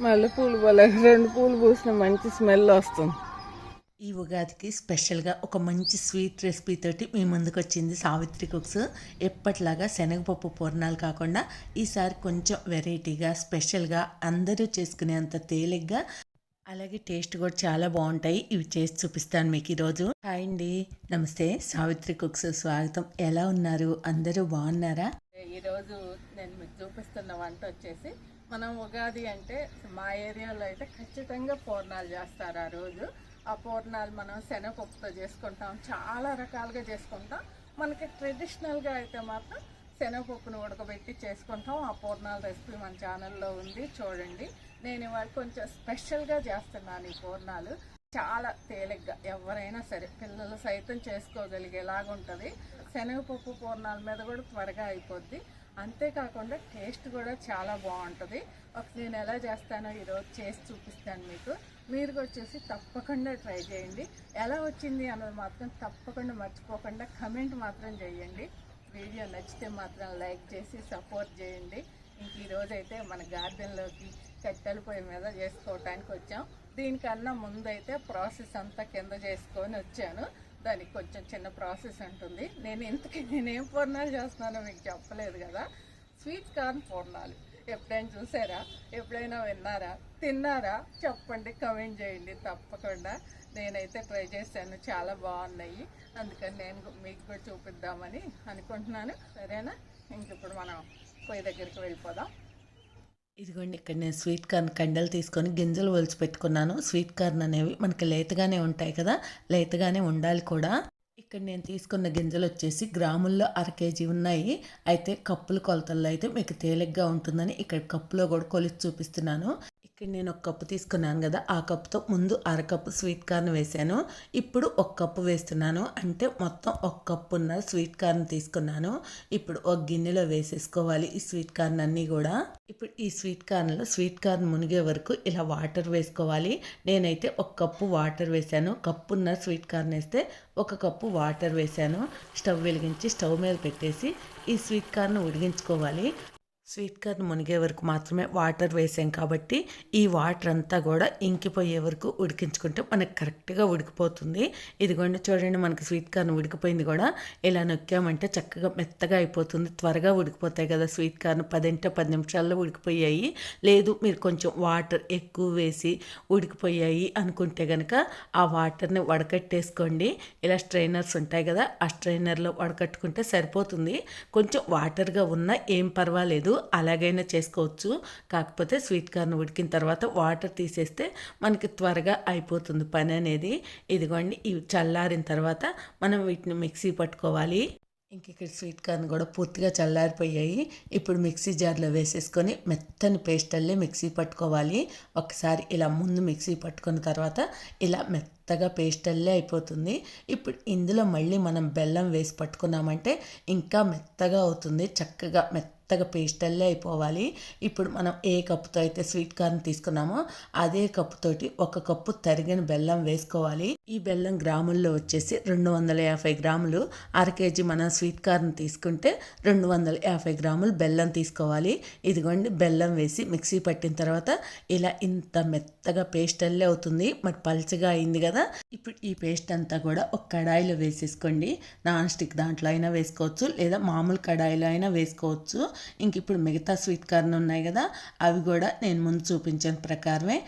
మల్లె పూలు వల్ల రెండు పూలు పూసిన మంచి స్మెల్ వస్తుంది. ఈ ఉగాదికి స్పెషల్గా ఒక మంచి స్వీట్ రెసిపీ తోటి మీ ముందుకు వచ్చింది సావిత్రి కుక్స్. ఎప్పట్లాగా శనగపప్పు పూర్ణాలు కాకుండా ఈసారి కొంచెం వెరైటీగా స్పెషల్గా అందరూ చేసుకునేంత తేలిగ్గా అలాగే టేస్ట్ కూడా చాలా బాగుంటాయి. ఇవి చేసి చూపిస్తాను మీకు ఈరోజు. హాయ్ అండి. నమస్తే. సావిత్రి కుక్స్ స్వాగతం. ఎలా ఉన్నారు? అందరూ బాగున్నారా? ఈరోజు నేను మీకు చూపిస్తున్న వంట వచ్చేసి మనం ఉగాది అంటే మా ఏరియాలో అయితే ఖచ్చితంగా పూర్ణాలు చేస్తారు ఆ రోజు. ఆ పూర్ణాలు మనం శనగపప్పుతో చేసుకుంటాం చాలా రకాలుగా చేసుకుంటాం. మనకి ట్రెడిషనల్గా అయితే మాత్రం శనగపప్పును ఉడకబెట్టి చేసుకుంటాం. ఆ పూర్ణాల రెసిపీ మన ఛానల్లో ఉంది చూడండి. నేను ఇవాళ కొంచెం స్పెషల్గా చేస్తున్నాను ఈ పూర్ణాలు. చాలా తేలిగ్గా ఎవరైనా సరే పిల్లలు సైతం చేసుకోగలిగేలాగా ఉంటుంది శనగపప్పు పూర్ణాల మీద కూడా త్వరగా అయిపోద్ది. అంతేకాకుండా టేస్ట్ కూడా చాలా బాగుంటుంది. ఒక నేను ఎలా చేస్తానో ఈరోజు చేసి చూపిస్తాను మీకు. మీరు వచ్చేసి తప్పకుండా ట్రై చేయండి. ఎలా వచ్చింది అన్నది మాత్రం తప్పకుండా మర్చిపోకుండా కమెంట్ మాత్రం చేయండి. వీడియో నచ్చితే మాత్రం లైక్ చేసి సపోర్ట్ చేయండి. ఇంక ఈరోజైతే మన గార్డెన్లోకి కట్టెల పొయ్యి మీద చేసుకోవటానికి వచ్చాం. దీనికన్నా ముందైతే ప్రాసెస్ అంతా కింద చేసుకొని వచ్చాను. దానికి కొంచెం చిన్న ప్రాసెస్ ఉంటుంది. నేను ఇంతకీ నేనేం పూర్ణాలు చేస్తున్నానో మీకు చెప్పలేదు కదా. స్వీట్ కార్న్ పూర్ణాలు. ఎప్పుడైనా చూసారా? ఎప్పుడైనా విన్నారా? తిన్నారా? చెప్పండి కమెంట్ చేయండి తప్పకుండా. నేనైతే ట్రై చేశాను. చాలా బాగున్నాయి. అందుకని నేను మీకు కూడా చూపిద్దామని అనుకుంటున్నాను. సరేనా? ఇంక ఇప్పుడు మనం పొయ్యి దగ్గరికి వెళ్ళిపోదాం. ఇదిగోండి ఇక్కడ నేను స్వీట్ కార్న్ కండలు తీసుకొని గింజలు ఒలిచి పెట్టుకున్నాను. స్వీట్ కార్న్ అనేవి మనకి లేతగానే ఉంటాయి కదా లేతగానే ఉండాలి కూడా. ఇక్కడ నేను తీసుకున్న గింజలు వచ్చేసి గ్రాముల్లో అర కేజీ ఉన్నాయి. అయితే కప్పుల కొలతల్లో అయితే మీకు తేలిగ్గా ఉంటుందని ఇక్కడ కప్పులో కూడా కొలిచి చూపిస్తున్నాను. ఇక్కడ నేను ఒక కప్పు తీసుకున్నాను కదా ఆ కప్పుతో ముందు అర కప్పు స్వీట్ కార్న్ వేసాను. ఇప్పుడు ఒక కప్పు వేస్తున్నాను. అంటే మొత్తం ఒక కప్పు ఉన్న స్వీట్ కార్న్ తీసుకున్నాను. ఇప్పుడు ఒక గిన్నెలో వేసేసుకోవాలి ఈ స్వీట్ కార్న్ అన్నీ కూడా. ఇప్పుడు ఈ స్వీట్ కార్న్లో స్వీట్ కార్న్ మునిగే వరకు ఇలా వాటర్ వేసుకోవాలి. నేనైతే ఒక కప్పు వాటర్ వేసాను. కప్పున్న స్వీట్ కార్న్ వేస్తే ఒక కప్పు వాటర్ వేసాను. స్టవ్ వెలిగించి స్టవ్ మీద పెట్టేసి ఈ స్వీట్ కార్న్ ఉడిగించుకోవాలి స్వీట్ కార్న్ మునిగే వరకు మాత్రమే వాటర్ వేసాం కాబట్టి ఈ వాటర్ అంతా కూడా ఇంకిపోయే వరకు ఉడికించుకుంటే మనకు కరెక్ట్గా ఉడికిపోతుంది. ఇదిగోండి చూడండి మనకి స్వీట్ కార్న్ ఉడికిపోయింది కూడా. ఇలా నొక్కామంటే చక్కగా మెత్తగా అయిపోతుంది. త్వరగా ఉడికిపోతాయి కదా స్వీట్ కార్న్. పదంటే పది నిమిషాల్లో ఉడికిపోయాయి. లేదు మీరు కొంచెం వాటర్ ఎక్కువ వేసి ఉడికిపోయాయి అనుకుంటే కనుక ఆ వాటర్ని వడకట్టేసుకోండి. ఇలా స్ట్రైనర్స్ ఉంటాయి కదా ఆ స్ట్రైనర్లో వడకట్టుకుంటే సరిపోతుంది. కొంచెం వాటర్గా ఉన్నా ఏం పర్వాలేదు. అలాగైనా చేసుకోవచ్చు. కాకపోతే స్వీట్ కార్న్ ఉడికిన తర్వాత వాటర్ తీసేస్తే మనకి త్వరగా అయిపోతుంది పని అనేది. ఇదిగోండి ఇవి చల్లారిన తర్వాత మనం వీటిని మిక్సీ పట్టుకోవాలి. ఇంక ఇక్కడ స్వీట్ కార్న్ కూడా పూర్తిగా చల్లారిపోయాయి. ఇప్పుడు మిక్సీ జార్లో వేసేసుకొని మెత్తని పేస్ట్ అల్లే మిక్సీ పట్టుకోవాలి. ఒకసారి ఇలా ముందు మిక్సీ పట్టుకున్న తర్వాత ఇలా మెత్తగా పేస్ట్ అల్లే అయిపోతుంది. ఇప్పుడు ఇందులో మళ్ళీ మనం బెల్లం వేసి పట్టుకున్నామంటే ఇంకా మెత్తగా అవుతుంది. చక్కగా మెత్త మెత్తగా పేస్టల్లే అయిపోవాలి. ఇప్పుడు మనం ఏ కప్పుతో అయితే స్వీట్ కార్న్ తీసుకున్నామో అదే కప్పుతోటి ఒక కప్పు తరిగిన బెల్లం వేసుకోవాలి. ఈ బెల్లం గ్రాముల్లో వచ్చేసి రెండు వందల యాభై గ్రాములు. అర కేజీ మనం స్వీట్ కార్న్ తీసుకుంటే రెండు వందల యాభై గ్రాములు బెల్లం తీసుకోవాలి. ఇదిగోండి బెల్లం వేసి మిక్సీ పట్టిన తర్వాత ఇలా ఇంత మెత్తగా పేస్టల్లే అవుతుంది. మరి పల్చగా అయింది కదా. ఇప్పుడు ఈ పేస్ట్ అంతా కూడా ఒక కడాయిలో వేసేసుకోండి. నాన్ స్టిక్ దాంట్లో అయినా వేసుకోవచ్చు లేదా మామూలు కడాయిలో అయినా వేసుకోవచ్చు. ఇంక ఇప్పుడు మిగతా స్వీట్ కార్న్ ఉన్నాయి కదా అవి కూడా నేను ముందు చూపించిన ప్రకారమే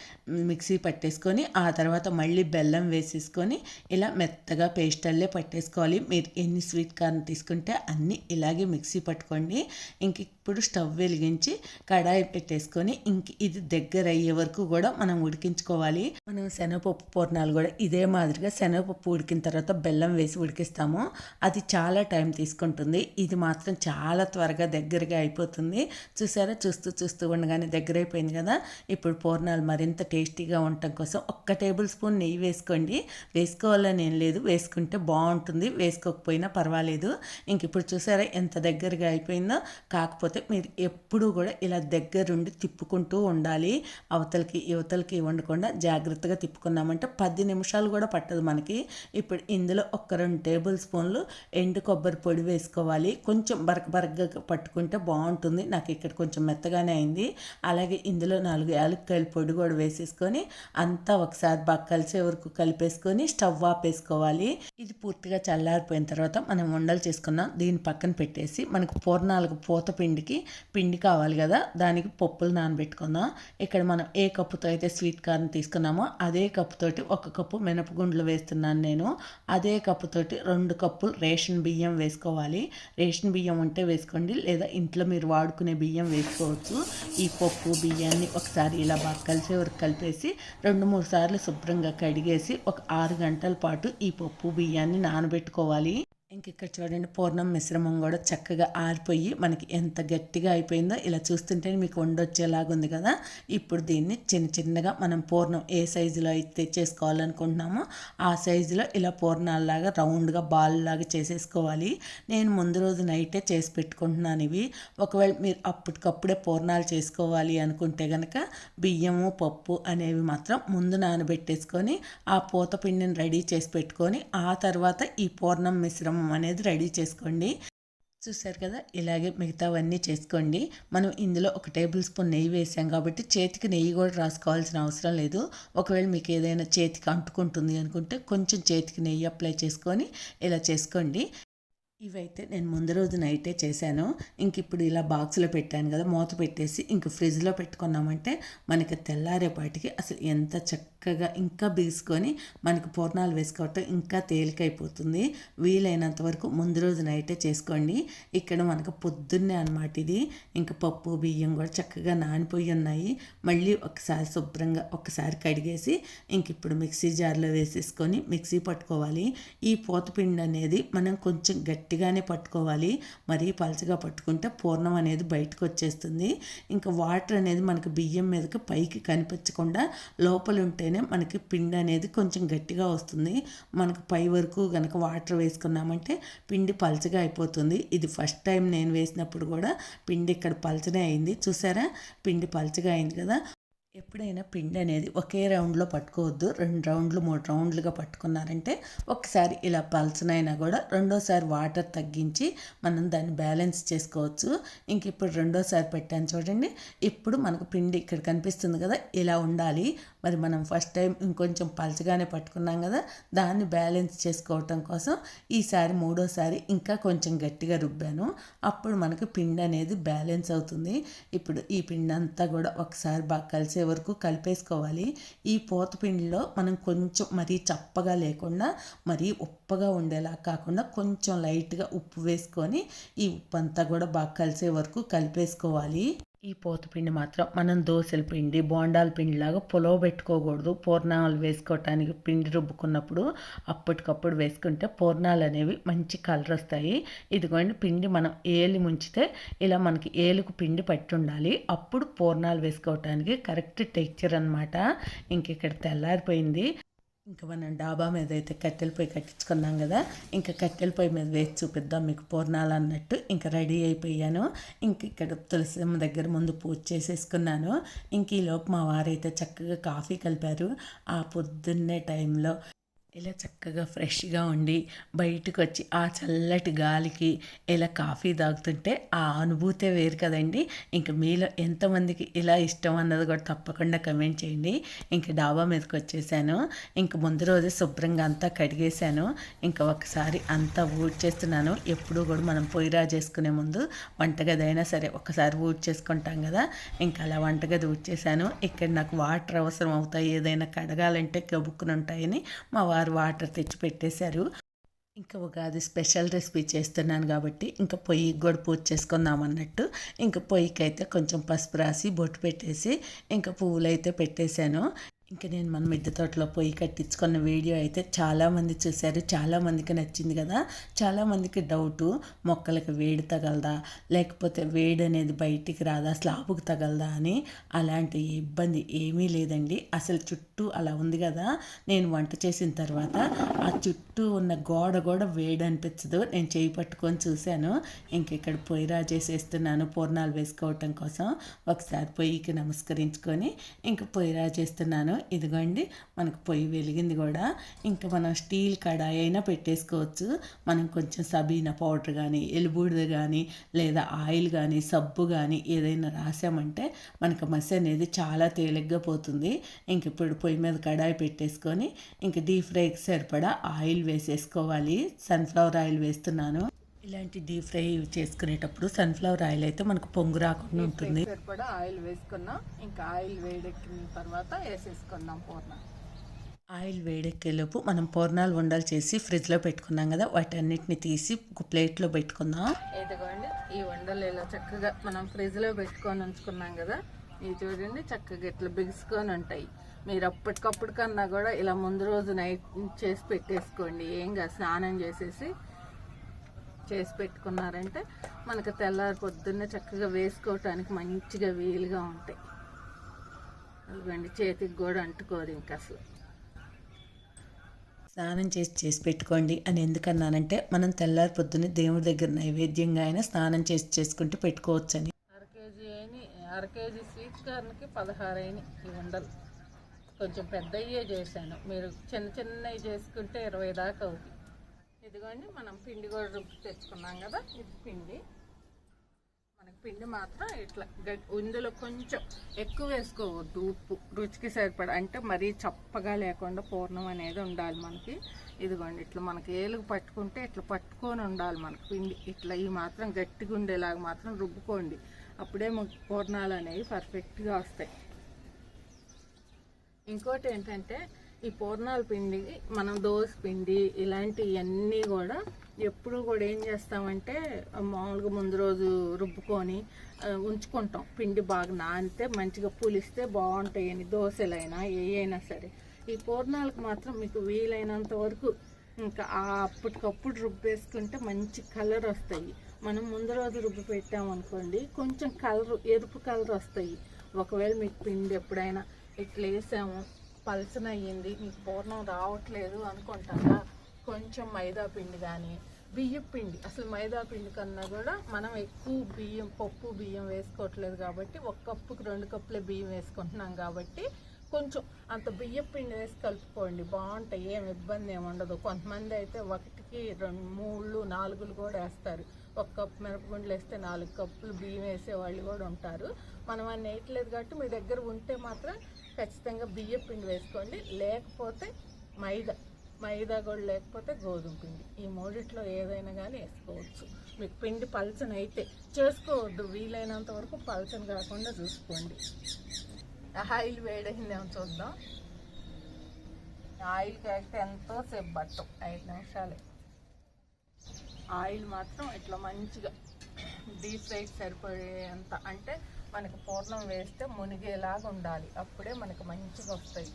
మిక్సీ పట్టేసుకొని ఆ తర్వాత మళ్ళీ బెల్లం వేసేసుకొని ఇలా మెత్తగా పేస్టల్లే పట్టేసుకోవాలి. మీరు ఎన్ని స్వీట్ కార్న్ తీసుకుంటే అన్నీ ఇలాగే మిక్సీ పట్టుకోండి. ఇంక ఇప్పుడు స్టవ్ వెలిగించి కడాయి పెట్టేసుకొని ఇంక ఇది దగ్గర అయ్యే వరకు కూడా మనం ఉడికించుకోవాలి. మనం శనగపప్పు పూర్ణాలు కూడా ఇదే మాదిరిగా శనగపప్పు ఉడికిన తర్వాత బెల్లం వేసి ఉడికిస్తాము. అది చాలా టైం తీసుకుంటుంది. ఇది మాత్రం చాలా త్వరగా దగ్గరగా అయిపోతుంది. చూసారా? చూస్తూ చూస్తూ ఉండగానే దగ్గర అయిపోయింది కదా? ఇప్పుడు పూర్ణాలు మరింత టేస్టీగా ఉండటం కోసం ఒక్క టేబుల్ స్పూన్ నెయ్యి వేసుకోండి. వేసుకోవాలని ఏం లేదు. వేసుకుంటే బాగుంటుంది. వేసుకోకపోయినా పర్వాలేదు. ఇంక ఇప్పుడు చూసారా? ఎంత దగ్గరగా అయిపోయిందో. కాకపోతే మీరు ఎప్పుడూ కూడా ఇలా దగ్గరుండి తిప్పుకుంటూ ఉండాలి. అవతలకి యువతలకి ఉండకుండా జాగ్రత్తగా తిప్పుకున్నామంటే పది నిమిషాలు కూడా పట్టదు మనకి. ఇప్పుడు ఇందులో ఒక రెండు టేబుల్ స్పూన్లు ఎండు కొబ్బరి పొడి వేసుకోవాలి. కొంచెం బరక బరకగా పట్టుకుంటే బాగుంటుంది. నాకు ఇక్కడ కొంచెం మెత్తగానే అయింది. అలాగే ఇందులో నాలుగు యాలక్కాయలు పొడి కూడా వేసేసుకొని అంతా ఒకసారి బాగా కలిసే వరకు కలిపేసుకొని స్టవ్ ఆపేసుకోవాలి. ఇది పూర్తిగా చల్లారిపోయిన తర్వాత మనం ఉండలు చేసుకున్నాం. దీన్ని పక్కన పెట్టేసి మనకు పూర్ణాలకు పూత పిండికి పిండి కావాలి కదా దానికి పప్పులు నానబెట్టుకుందాం. ఇక్కడ మనం ఏ కప్పుతో అయితే స్వీట్ కార్న్ తీసుకున్నామో అదే కప్పుతోటి ఒక కప్పు మినపగుండ్లు వేస్తున్నాను నేను. అదే కప్పుతోటి రెండు కప్పులు రేషన్ బియ్యం వేసుకోవాలి. రేషన్ బియ్యం ఉంటే వేసుకోండి లేదా ఇంట్లో మీరు వాడుకునే బియ్యం వేసుకోవచ్చు. ఈ పప్పు బియ్యాన్ని ఒకసారి ఇలా బాగా కలిసే వరకు కలిపేసి రెండు మూడు సార్లు శుభ్రంగా కడిగేసి ఒక ఆరు గంటల పాటు ఈ పప్పు బియ్యాన్ని నానబెట్టుకోవాలి. ఇంక ఇక్కడ చూడండి పూర్ణం మిశ్రమం కూడా చక్కగా ఆరిపోయి మనకి ఎంత గట్టిగా అయిపోయిందో ఇలా చూస్తుంటే మీకు వండొచ్చేలాగుంది కదా. ఇప్పుడు దీన్ని చిన్న చిన్నగా మనం పూర్ణం ఏ సైజులో అయితే చేసుకోవాలనుకుంటున్నామో ఆ సైజులో ఇలా పూర్ణాలలాగా రౌండ్గా బాల్ లాగా చేసేసుకోవాలి. నేను ముందు రోజు నైటే చేసి పెట్టుకుంటున్నాను ఇవి. ఒకవేళ మీరు అప్పటికప్పుడే పూర్ణాలు చేసుకోవాలి అనుకుంటే కనుక బియ్యము పప్పు అనేవి మాత్రం ముందు నానబెట్టేసుకొని ఆ పూత పిండిని రెడీ చేసి పెట్టుకొని ఆ తర్వాత ఈ పూర్ణం మిశ్రమం అనేది రెడీ చేసుకోండి. చూసారు కదా? ఇలాగే మిగతావన్నీ చేసుకోండి. మనం ఇందులో ఒక టేబుల్ స్పూన్ నెయ్యి వేసాం కాబట్టి చేతికి నెయ్యి కూడా రాసుకోవాల్సిన అవసరం లేదు. ఒకవేళ మీకు ఏదైనా చేతికి అంటుకుంటుంది అనుకుంటే కొంచెం చేతికి నెయ్యి అప్లై చేసుకొని ఇలా చేసుకోండి. ఇవైతే నేను ముందు రోజు నైటే చేశాను. ఇంక ఇప్పుడు ఇలా బాక్స్లో పెట్టాను కదా? మూత పెట్టేసి ఇంక ఫ్రిడ్జ్లో పెట్టుకున్నామంటే మనకి తెల్లారేపాటికి అసలు ఎంత చక్క చక్కగా ఇంకా బీసుకొని మనకి పూర్ణాలు వేసుకోవటం ఇంకా తేలికైపోతుంది. వీలైనంత వరకు ముందు రోజు నైటే చేసుకోండి. ఇక్కడ మనకు పొద్దున్నే అనమాట ఇది. ఇంకా పప్పు బియ్యం కూడా చక్కగా నానిపోయి ఉన్నాయి. మళ్ళీ ఒకసారి శుభ్రంగా ఒకసారి కడిగేసి ఇంక ఇప్పుడు మిక్సీ జార్లో వేసేసుకొని మిక్సీ పట్టుకోవాలి. ఈ పోతపిండి అనేది మనం కొంచెం గట్టిగానే పట్టుకోవాలి. మరీ పలచగా పట్టుకుంటే పూర్ణం అనేది బయటకు వచ్చేస్తుంది. ఇంకా వాటర్ అనేది మనకు బియ్యం మీదకి పైకి కనిపించకుండా లోపల ఉంటేనే మనకి పిండి అనేది కొంచెం గట్టిగా వస్తుంది. మనకు పై వరకు కనుక వాటర్ వేసుకున్నామంటే పిండి పలచగా అయిపోతుంది. ఇది ఫస్ట్ టైం నేను వేసినప్పుడు కూడా పిండి ఇక్కడ పలచనే అయింది. చూసారా? పిండి పలచగా అయింది కదా? ఎప్పుడైనా పిండి అనేది ఒకే రౌండ్లో పట్టుకోవద్దు. రెండు రౌండ్లు మూడు రౌండ్లుగా పట్టుకున్నారంటే ఒకసారి ఇలా పలచనైనా కూడా రెండోసారి వాటర్ తగ్గించి మనం దాన్ని బ్యాలెన్స్ చేసుకోవచ్చు. ఇంక ఇప్పుడు రెండోసారి పెట్టాను చూడండి. ఇప్పుడు మనకు పిండి ఇక్కడ కనిపిస్తుంది కదా ఇలా ఉండాలి. మరి మనం ఫస్ట్ టైం ఇంకొంచెం పలచగానే పట్టుకున్నాం కదా దాన్ని బ్యాలెన్స్ చేసుకోవటం కోసం ఈసారి మూడోసారి ఇంకా కొంచెం గట్టిగా రుబ్బాను. అప్పుడు మనకు పిండి అనేది బ్యాలెన్స్ అవుతుంది. ఇప్పుడు ఈ పిండి అంతా కూడా ఒకసారి బాగా కలిసే వరకు కలిపేసుకోవాలి. ఈ పోత పిండిలో మనం కొంచెం మరీ చప్పగా లేకుండా మరీ ఉప్పగా ఉండేలా కాకుండా కొంచెం లైట్గా ఉప్పు వేసుకొని ఈ ఉప్పు అంతా కూడా బాగా కలిసే వరకు కలిపేసుకోవాలి. ఈ పోతపిండి మాత్రం మనం దోశల పిండి బోండాల పిండిలాగా పులవ పొలవ పెట్టుకోకూడదు. పూర్ణాలు వేసుకోవటానికి పిండి రుబ్బుకున్నప్పుడు అప్పటికప్పుడు వేసుకుంటే పూర్ణాలు అనేవి మంచి కలర్ వస్తాయి. ఇదిగోండి పిండి మనం ఏలి ముంచితే ఇలా మనకి ఏలుకు పిండి పట్టి ఉండాలి. అప్పుడు పూర్ణాలు వేసుకోవటానికి కరెక్ట్ టెక్చర్ అనమాట ఇంక ఇక్కడ తెల్లారిపోయింది. ఇంకా మనం డాబా మీద అయితే కట్టెల పొయ్యి కట్టించుకున్నాం కదా ఇంకా కట్టెల పొయ్యి మీద వేసి చూపిద్దాం మీకు పూర్ణాలు అన్నట్టు. ఇంకా రెడీ అయిపోయాను. ఇంక ఇక్కడ తులసిమ్మ దగ్గర ముందు పూజ చేసేసుకున్నాను. ఇంక ఈలోపు మా వారైతే చక్కగా కాఫీ కలిపారు. ఆ పొద్దున్నే టైంలో ఇలా చక్కగా ఫ్రెష్గా ఉండి బయటకు వచ్చి ఆ చల్లటి గాలికి ఇలా కాఫీ తాగుతుంటే ఆ అనుభూతే వేరు కదండి. ఇంక మీలో ఎంతమందికి ఇలా ఇష్టం అన్నది కూడా తప్పకుండా కమెంట్ చేయండి. ఇంక డాబా మీదకి వచ్చేసాను ఇంక ముందు రోజు శుభ్రంగా అంతా కడిగేశాను. ఇంకా ఒకసారి అంతా ఊడ్ చేస్తున్నాను. ఎప్పుడూ కూడా మనం పొయ్యిరా చేసుకునే ముందు వంటగది అయినా సరే ఒకసారి ఊడ్ చేసుకుంటాం కదా. ఇంకా అలా వంటగది ఊడ్ చేశాను. ఇక్కడ నాకు వాటర్ అవసరం అవుతాయి. ఏదైనా కడగాలంటే కబుక్కుని ఉంటాయని మా వారు వాటర్ తెచ్చి పెట్టేశారు ఇంకా ఉగాది స్పెషల్ రెసిపీ చేస్తున్నాను కాబట్టి ఇంకా పొయ్యి కూడా పూజ చేసుకుందాం అన్నట్టు. ఇంకా పొయ్యికి అయితే కొంచెం పసుపు రాసి బొట్టు పెట్టేసి ఇంకా పువ్వులు అయితే పెట్టేశాను. ఇంకా నేను మన మిద్దె తోటలో పొయ్యి కట్టించుకున్న వీడియో అయితే చాలామంది చూశారు. చాలామందికి నచ్చింది కదా. చాలామందికి డౌటు మొక్కలకు వేడి తగలదా? లేకపోతే వేడి అనేది బయటికి రాదా? స్లాబుకి తగలదా అని? అలాంటి ఇబ్బంది ఏమీ లేదండి. అసలు చుట్టూ అలా ఉంది కదా. నేను వంట చేసిన తర్వాత ఆ చుట్టూ ఉన్న గోడ కూడా వేడి అనిపించదు. నేను చేయి పట్టుకొని చూశాను. ఇంక ఇక్కడ పొయ్యి రాజేసేస్తున్నాను. పూర్ణాలు వేసుకోవటం కోసం. ఒకసారి పొయ్యికి నమస్కరించుకొని ఇంక పొయ్యి రాజేస్తున్నాను. ఇదిగోండి మనకు పొయ్యి వెలిగింది కూడా. ఇంకా మనం స్టీల్ కడాయి అయినా పెట్టేసుకోవచ్చు. మనం కొంచెం సబీనా పౌడర్ కానీ ఎలుబూడిద కానీ లేదా ఆయిల్ కానీ సబ్బు కానీ ఏదైనా రాసామంటే మనకు మసి అనేది చాలా తేలిగ్గా పోతుంది. ఇంక ఇప్పుడు పొయ్యి మీద కడాయి పెట్టేసుకొని ఇంక డీప్ ఫ్రైకి సరిపడా ఆయిల్ వేసేసుకోవాలి. సన్ఫ్లవర్ ఆయిల్ వేస్తున్నాను. ఇలాంటి డీప్ ఫ్రై చేసుకునేటప్పుడు సన్ఫ్లవర్ ఆయిల్ అయితే మనకు పొంగు రాకుండా ఉంటుంది. సరిపడా ఆయిల్ వేసుకున్నాం ఇంకా ఆయిల్ వేడెక్కిన తర్వాత వేసేసుకుందాం పూర్ణ. ఆయిల్ వేడెక్కేలోపు మనం పూర్ణాలు ఉండలు చేసి ఫ్రిడ్జ్లో పెట్టుకున్నాం కదా వాటన్నిటిని తీసి ఒక ప్లేట్లో పెట్టుకుందాం. ఇదిగోండి ఈ వండలు ఇలా చక్కగా మనం ఫ్రిడ్జ్లో పెట్టుకొని ఉంచుకున్నాం కదా ఇవి చూడండి చక్కగా ఇట్లా బిగుసుకొని ఉంటాయి. మీరు అప్పటికప్పుడు కన్నా కూడా ఇలా ముందు రోజు నైట్ చేసి పెట్టేసుకోండి. ఏం కాదు స్నానం చేసేసి చేసి పెట్టుకున్నారంటే మనకు తెల్లారి పొద్దున్నే చక్కగా వేసుకోవటానికి మంచిగా వీలుగా ఉంటాయి. అదిగోండి చేతికి కూడా అంటుకోదు ఇంకా అసలు. స్నానం చేసి చేసి పెట్టుకోండి అని ఎందుకన్నానంటే మనం తెల్లారి పొద్దున్నే దేవుడి దగ్గర నైవేద్యంగా అయినా స్నానం చేసి చేసుకుంటూ పెట్టుకోవచ్చని. అర కేజీ అయినాయి అర కేజీ స్వీట్ కార్న్కి పదహారు అయినాయి ఈ ఉండలు. కొంచెం పెద్దయ్యే చేశాను. మీరు చిన్న చిన్నవి చేసుకుంటే ఇరవై దాకా అవుతుంది ఇదిగోండి మనం పిండి కూడా రుబ్బి తెచ్చుకున్నాం కదా ఇది పిండి. మనకి పిండి మాత్రం ఇట్లా ఇందులో కొంచెం ఎక్కువ వేసుకోవద్దు ఉప్పు రుచికి సరిపడా అంటే మరీ చప్పగా లేకుండా పూర్ణం అనేది ఉండాలి మనకి. ఇదిగోండి ఇట్లా మనకి ఏలుగు పట్టుకుంటే ఇట్లా పట్టుకొని ఉండాలి మనకి పిండి. ఇట్లా ఈ మాత్రం గట్టిగా ఉండేలాగా మాత్రం రుబ్బుకోండి. అప్పుడే పూర్ణాలు అనేవి పర్ఫెక్ట్గా వస్తాయి. ఇంకోటి ఏంటంటే ఈ పూర్ణాల పిండి మనం దోశ పిండి ఇలాంటివన్నీ కూడా ఎప్పుడు కూడా ఏం చేస్తామంటే మామూలుగా ముందు రోజు రుబ్బుకొని ఉంచుకుంటాం. పిండి బాగా నానితే మంచిగా పులిస్తే బాగుంటాయని దోశలైనా ఏ అయినా సరే. ఈ పూర్ణాలకు మాత్రం మీకు వీలైనంత వరకు ఇంకా అప్పటికప్పుడు రుబ్బేసుకుంటే మంచి కలర్ వస్తాయి. మనం ముందు రోజు రుబ్బి పెట్టామనుకోండి కొంచెం కలర్ ఎరుపు కలర్ వస్తాయి. ఒకవేళ మీకు పిండి ఎప్పుడైనా ఇట్లా వేసాము పలసన అయ్యింది మీకు పూర్ణం రావట్లేదు అనుకుంటారా కొంచెం మైదా పిండి కానీ బియ్యం పిండి. అసలు మైదా పిండి కన్నా కూడా మనం ఎక్కువ బియ్యం పప్పు బియ్యం వేసుకోవట్లేదు కాబట్టి ఒక కప్పుకి రెండు కప్పులే బియ్యం వేసుకుంటున్నాం కాబట్టి కొంచెం అంత బియ్యం పిండి వేసి కలుపుకోండి. బాగుంటాయి. ఏం ఇబ్బంది ఏమి ఉండదు. కొంతమంది అయితే ఒకటికి రెండు మూడు నాలుగులు కూడా వేస్తారు. ఒక కప్పు మిరపగుండ్లు వేస్తే నాలుగు కప్పులు బియ్యం వేసే వాళ్ళు కూడా ఉంటారు. మనం అన్ని వేయట్లేదు కాబట్టి మీ దగ్గర ఉంటే మాత్రం ఖచ్చితంగా బియ్యం పిండి వేసుకోండి. లేకపోతే మైదా. మైదా కూడా లేకపోతే గోధుమ పిండి. ఈ మూడిట్లో ఏదైనా కానీ వేసుకోవచ్చు. మీకు పిండి పలచన అయితే చేసుకోవద్దు. వీలైనంత వరకు పలచన కాకుండా చూసుకోండి. ఆయిల్ వేడైందేమో చూద్దాం. ఆయిల్ కాగితే ఎంతో సేపు పట్టం ఐదు నిమిషాలే. ఆయిల్ మాత్రం ఇట్లా మంచిగా డీప్ ఫ్రైకి సరిపోయేంత. అంటే మనకి పూర్ణం వేస్తే మునిగేలాగా ఉండాలి. అప్పుడే మనకి మంచిగా వస్తాయి.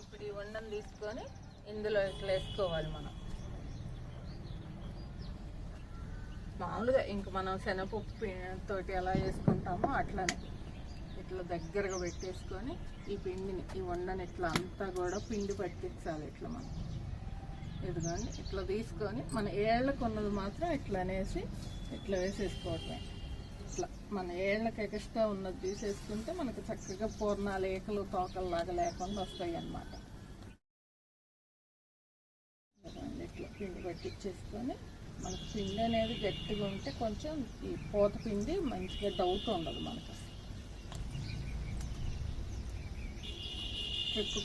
ఇప్పుడు ఈ వండం తీసుకొని ఇందులో ఇట్లా వేసుకోవాలి మనం. మామూలుగా ఇంక మనం శనగపప్పు తోటి ఎలా చేసుకుంటామో అట్లనే. ఇట్లా దగ్గరగా పెట్టేసుకొని ఈ పిండిని ఈ వండని ఇట్లా అంతా కూడా పిండి పట్టించాలి ఇట్లా మనం. ఇదిగోండి ఇట్లా తీసుకొని మన ఏళ్ళకు ఉన్నది మాత్రం ఇట్లా అనేసి ఇట్లా వేసేసుకోవటమే. అట్లా. మన ఏళ్ళకి ఎక్స్ట్రా ఉన్నది తీసేసుకుంటే మనకు చక్కగా పూర్ణాలు ఏకలు తోకల్లాగా లేకుండా వస్తాయి అన్నమాట ఇట్లా పిండి పట్టించేసుకొని మనకు పిండి అనేది గట్టిగా ఉంటే కొంచెం ఈ పూత పిండి మంచిగా డౌట్ ఉండదు మనకు అసలు.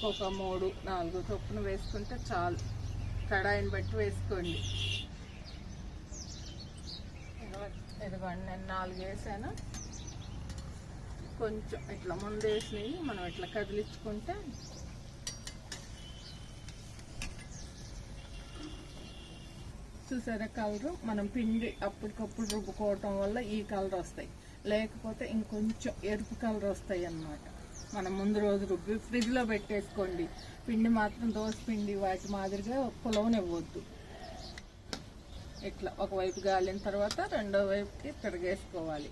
ఒక మూడు నాలుగు చొప్పున వేసుకుంటే చాలు. కడాయిని బట్టి వేసుకోండి. ఇదిగోండి నేను నాలుగు వేసాను. కొంచెం ఇట్లా ముందు వేసినవి మనం ఇట్లా కదిలించుకుంటే చూసారా కలరు? మనం పిండి అప్పటికప్పుడు రుబ్బుకోవటం వల్ల ఈ కలర్ వస్తాయి. లేకపోతే ఇంకొంచెం ఎరుపు కలర్ వస్తాయి అన్నమాట. మనం ముందు రోజు రుబ్బి ఫ్రిడ్జ్లో పెట్టేసుకోండి. పిండి మాత్రం దోశ పిండి వాటి మాదిరిగా పులవనివ్వద్దు. ఇట్లా ఒకవైపు గాలిన తర్వాత రెండో వైపుకి తిరగేసుకోవాలి.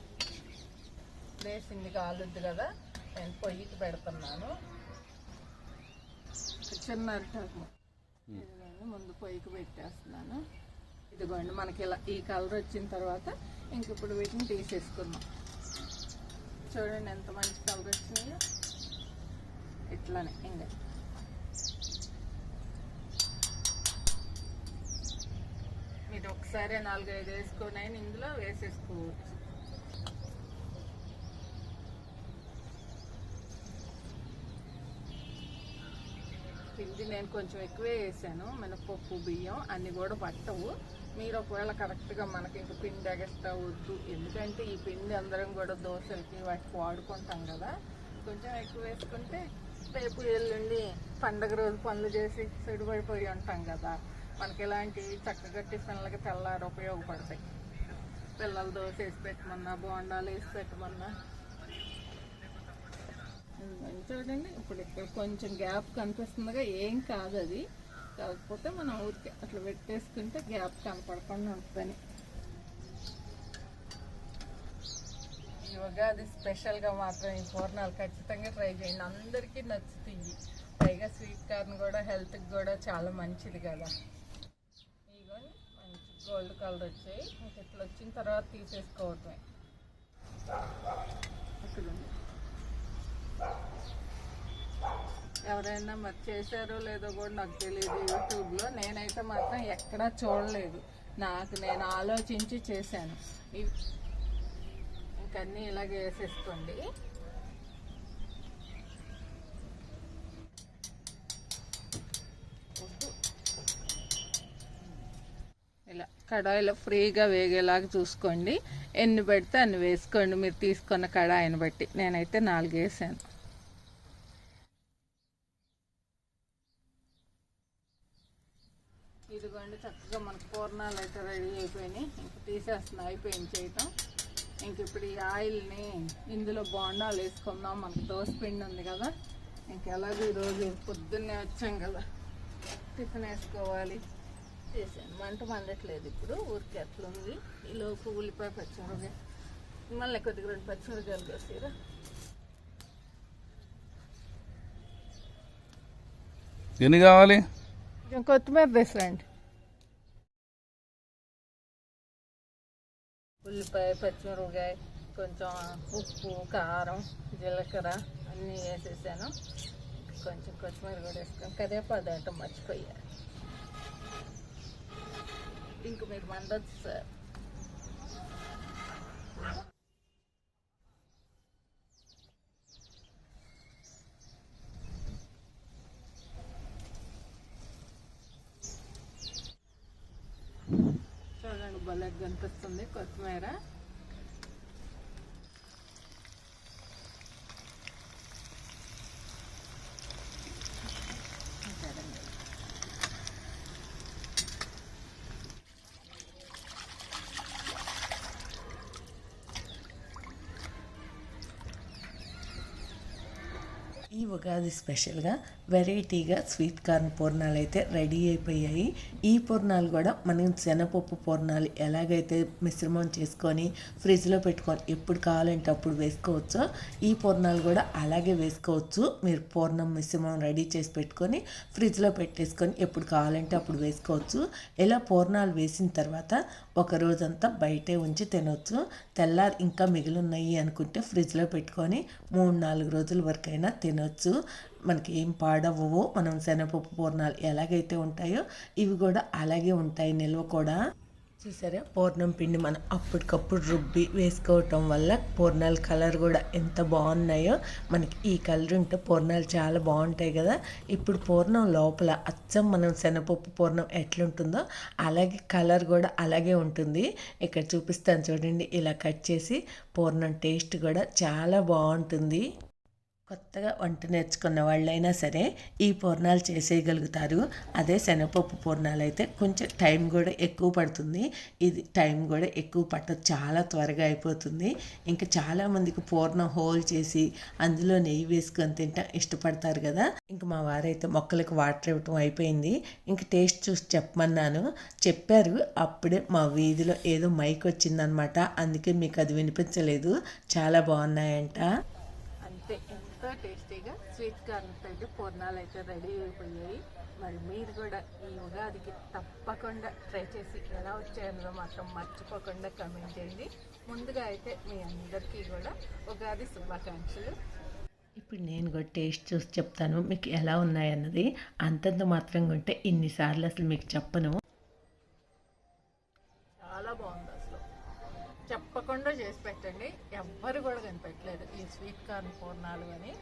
వేసింది కాలుద్ది కదా నేను పొయ్యికి పెడుతున్నాను. చిన్న అరిటాకు. ఇదిగోండి ముందు పొయ్యికి పెట్టేస్తున్నాను. ఇదిగోండి మనకి ఇలా ఈ కలర్ వచ్చిన తర్వాత ఇంక ఇప్పుడు వీటిని తీసేసుకుందాం. చూడండి ఎంత మంచి కలర్ వచ్చినాయో. అట్లానే ఇంకా మీరు ఒకసారి నాలుగైదు వేసుకొని అయినా ఇందులో వేసేసుకోవచ్చు పిండి నేను కొంచెం ఎక్కువే వేసాను మినపప్పు బియ్యం అన్నీ కూడా పట్టవు. మీరు ఒకవేళ కరెక్ట్గా మనకి ఇంక పిండి ఎగస్ట్రా వద్దు. ఎందుకంటే ఈ పిండి అందరం కూడా దోశలకి వాటికి వాడుకుంటాం కదా. కొంచెం ఎక్కువ వేసుకుంటే రేపు ఎల్లుండి పండగ రోజు పనులు చేసి చెడుపడిపోయి ఉంటాం కదా. మనకి ఇలాంటి చక్కగా టిఫిన్లకి తెల్లారి ఉపయోగపడతాయి. పిల్లలు దోశ వేసి పెట్టమన్నా బోండాలు వేసి పెట్టమన్నా. చూడండి ఇప్పుడు ఇక్కడ కొంచెం గ్యాప్ కనిపిస్తుందిగా ఏం కాదు అది. కాకపోతే మనం ఊరికే అట్లా పెట్టేసుకుంటే గ్యాప్ కనపడకుండా ఉంటుందని. ఈ ఉగాది స్పెషల్గా మాత్రం ఈ పూర్ణాలు ఖచ్చితంగా ట్రై చేయండి. అందరికీ నచ్చుతాయి పైగా స్వీట్ కార్న్ కూడా హెల్త్కి కూడా చాలా మంచిది కదా. గోల్డ్ కలర్ వచ్చాయి. ఇంకా ఇట్లా వచ్చిన తర్వాత తీసేసుకోవటమే. ఎవరైనా మరి చేశారో లేదో కూడా నాకు తెలియదు యూట్యూబ్లో. నేనైతే మాత్రం ఎక్కడా చూడలేదు. నాకు నేను ఆలోచించి చేశాను. ఇవి ఇంకన్నీ ఇలాగే వేసేసుకోండి వద్దు. ఇలా కడాయిలో ఫ్రీగా వేగేలాగా చూసుకోండి. ఎన్ని పెడితే అన్ని వేసుకోండి. మీరు తీసుకున్న కడాయిని బట్టి. నేనైతే నాలుగు వేసాను ఇదిగోండి చక్కగా మనకు పూర్ణాలు అయితే రెడీ అయిపోయినాయి. ఇంక తీసేస్తున్నా అయిపోయింది చేయటం. ఇంక ఇప్పుడు ఈ ఆయిల్ని ఇందులో బోండాలు వేసుకుందాం. మనకు దోసపిండి ఉంది కదా. ఇంకెలాగో ఈరోజు పొద్దున్నే వచ్చాం కదా. టిఫిన్ వేసుకోవాలి. చేశాను. మంట మండట్లేదు ఇప్పుడు ఊరికి ఎట్లుంది ఈలోపు ఉల్లిపాయ పచ్చిమిరపకాయ మళ్ళీ కొద్దిగా రెండు పచ్చిమిరకాయలు కోసిరా. ఎన్ని కావాలి? కొత్తిమీర తీసురండి ఉల్లిపాయ పచ్చిమిరపకాయ కొంచెం ఉప్పు కారం జీలకర్ర అన్నీ వేసేసాను. కొంచెం కొత్తిమీర కూడా వేసుకొని కరివేపాకు అంటే మర్చిపోయాను. ఇంక మీరు మండొచ్చు సార్. చూడండి భలే కనిపిస్తుంది కొత్తిమీర చూడండి. ఈ ఉగాది స్పెషల్గా వెరైటీగా స్వీట్ కార్న్ పూర్ణాలు అయితే రెడీ అయిపోయాయి. ఈ పూర్ణాలు కూడా మనం శనగపప్పు పూర్ణాలు ఎలాగైతే మిశ్రమం చేసుకొని ఫ్రిడ్జ్లో పెట్టుకొని ఎప్పుడు కావాలంటే అప్పుడు వేసుకోవచ్చో. ఈ పూర్ణాలు కూడా అలాగే వేసుకోవచ్చు. మీరు పూర్ణం మిశ్రమం రెడీ చేసి పెట్టుకొని ఫ్రిడ్జ్లో పెట్టేసుకొని ఎప్పుడు కావాలంటే అప్పుడు వేసుకోవచ్చు. ఇలా పూర్ణాలు వేసిన తర్వాత ఒక రోజంతా బయటే ఉంచి తినవచ్చు తెల్లారి ఇంకా మిగిలిన్నాయి అనుకుంటే ఫ్రిడ్జ్లో పెట్టుకొని మూడు నాలుగు రోజుల వరకైనా తినొచ్చు. మనకి ఏం పాడవవు మనం శనగపప్పు పూర్ణాలు ఎలాగైతే ఉంటాయో ఇవి కూడా అలాగే ఉంటాయి నిల్వ కూడా. చూసారా? పూర్ణం పిండి మనం అప్పటికప్పుడు రుబ్బి వేసుకోవటం వల్ల పూర్ణాల కలర్ కూడా ఎంత బాగున్నాయో మనకి ఈ కలర్ ఉంటే పూర్ణాలు చాలా బాగుంటాయి కదా. ఇప్పుడు పూర్ణం లోపల అచ్చం మనం శనగపప్పు పూర్ణం ఎట్లుంటుందో అలాగే కలర్ కూడా అలాగే ఉంటుంది. ఇక్కడ చూపిస్తాను చూడండి ఇలా కట్ చేసి పూర్ణం టేస్ట్ కూడా చాలా బాగుంటుంది. కొత్తగా వంట నేర్చుకున్న వాళ్ళైనా సరే ఈ పూర్ణాలు చేసేయగలుగుతారు. అదే శనగపప్పు పూర్ణాలు అయితే కొంచెం టైం కూడా ఎక్కువ పడుతుంది. ఇది టైం కూడా ఎక్కువ పట్టదు. చాలా త్వరగా అయిపోతుంది. ఇంకా చాలామందికి పూర్ణం హోల్ చేసి అందులో నెయ్యి వేసుకొని తింటా ఇష్టపడతారు కదా. ఇంకా మా వారైతే మొక్కలకు వాటర్ ఇవ్వటం అయిపోయింది. ఇంక టేస్ట్ చూసి చెప్పమన్నాను. చెప్పారు. అప్పుడే మా వీధిలో ఏదో మైక్ వచ్చిందనమాట. అందుకే మీకు అది వినిపించలేదు. చాలా బాగున్నాయంట. అంతే. ఎంతో టేస్టీగా స్వీట్ కార్న్ అయితే పూర్ణాలు అయితే రెడీ అయిపోయాయి. మరి మీరు కూడా ఈ ఉగాదికి తప్పకుండా ట్రై చేసి ఎలా వచ్చాయో మాత్రం మర్చిపోకుండా కమెంట్ చేయండి. ముందుగా అయితే మీ అందరికీ కూడా ఉగాది శుభాకాంక్షలు. ఇప్పుడు నేను కూడా టేస్ట్ చూసి చెప్తాను మీకు ఎలా ఉన్నాయన్నది. అంతంత మాత్రంగా ఉంటే ఇన్నిసార్లు అసలు మీకు చెప్పను. తప్పకుండా చేసి పెట్టండి. ఎవ్వరు కూడా కనిపెట్టలేదు. ఈ స్వీట్ కార్న్ పూర్ణాలు అని.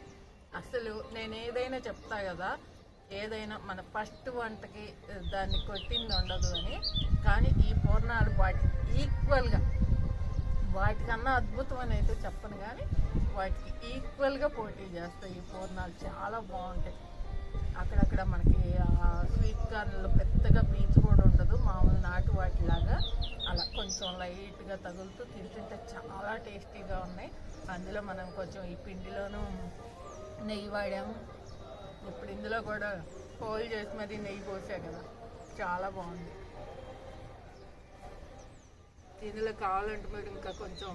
అసలు నేను ఏదైనా చెప్తా కదా ఏదైనా మన ఫస్ట్ వంటకి దాన్ని కొట్టింది ఉండదు అని. కానీ ఈ పూర్ణాలు వాటి ఈక్వల్గా వాటికన్నా అద్భుతం అని అయితే చెప్పను కానీ వాటికి ఈక్వల్గా పోటీ చేస్తాయి. ఈ పూర్ణాలు చాలా బాగుంటాయి. అక్కడక్కడ మనకి స్వీట్ కార్న్లు పెద్దగా పీచు కూడా ఉండదు మామూలు నాటు వాటిలాగా. అలా కొంచెం లైట్గా తగులుతూ తింటుంటే చాలా టేస్టీగా ఉన్నాయి. అందులో మనం కొంచెం ఈ పిండిలోనూ నెయ్యి వాడాము. ఇప్పుడు ఇందులో కూడా హోల్ చేసి మరి నెయ్యి పోసా కదా చాలా బాగుంది. ఇందులో కావాలంటే మీరు ఇంకా కొంచెం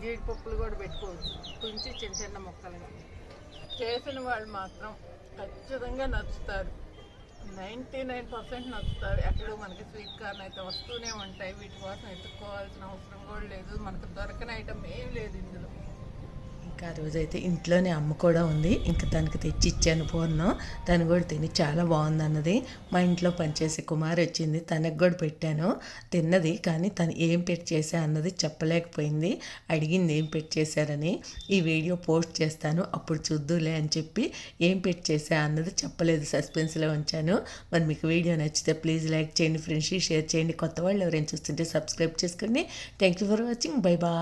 జీడిపప్పులు కూడా పెట్టుకోవచ్చు. తుంచి చిన్న చిన్న ముక్కలుగా. చేసిన వాళ్ళు మాత్రం ఖచ్చితంగా నచ్చుతారు. నైంటీ నైన్ పర్సెంట్ నచ్చుతారు. ఎక్కడో మనకి స్వీట్ కార్న్ అయితే వస్తూనే ఉంటాయి. వీటి కోసం ఎత్తుక్కోవాల్సిన అవసరం కూడా లేదు. మనకు దొరకని ఐటమ్ ఏం లేదు ఇందులో. ఇంకా ఆ రోజైతే ఇంట్లోనే అమ్మ కూడా ఉంది. ఇంకా తనకి తెచ్చి ఇచ్చాను పూర్ణం. తను కూడా తిని చాలా బాగుంది అన్నది మా ఇంట్లో పనిచేసే కుమార్ వచ్చింది. తనకు కూడా పెట్టాను. తిన్నది. కానీ తను ఏం పెట్టి చేశా అన్నది చెప్పలేకపోయింది. అడిగింది ఏం పెట్టి చేశారని. ఈ వీడియో పోస్ట్ చేస్తాను. అప్పుడు చూద్దులే అని చెప్పి ఏం పెట్టి చేశా అన్నది చెప్పలేదు. సస్పెన్స్లో ఉంచాను. మరి మీకు వీడియో నచ్చితే ప్లీజ్ లైక్ చేయండి ఫ్రెండ్స్ షేర్ చేయండి. కొత్త వాళ్ళు ఎవరైనా చూస్తుంటే సబ్స్క్రైబ్ చేసుకోండి. Thank you for watching. Bye bye.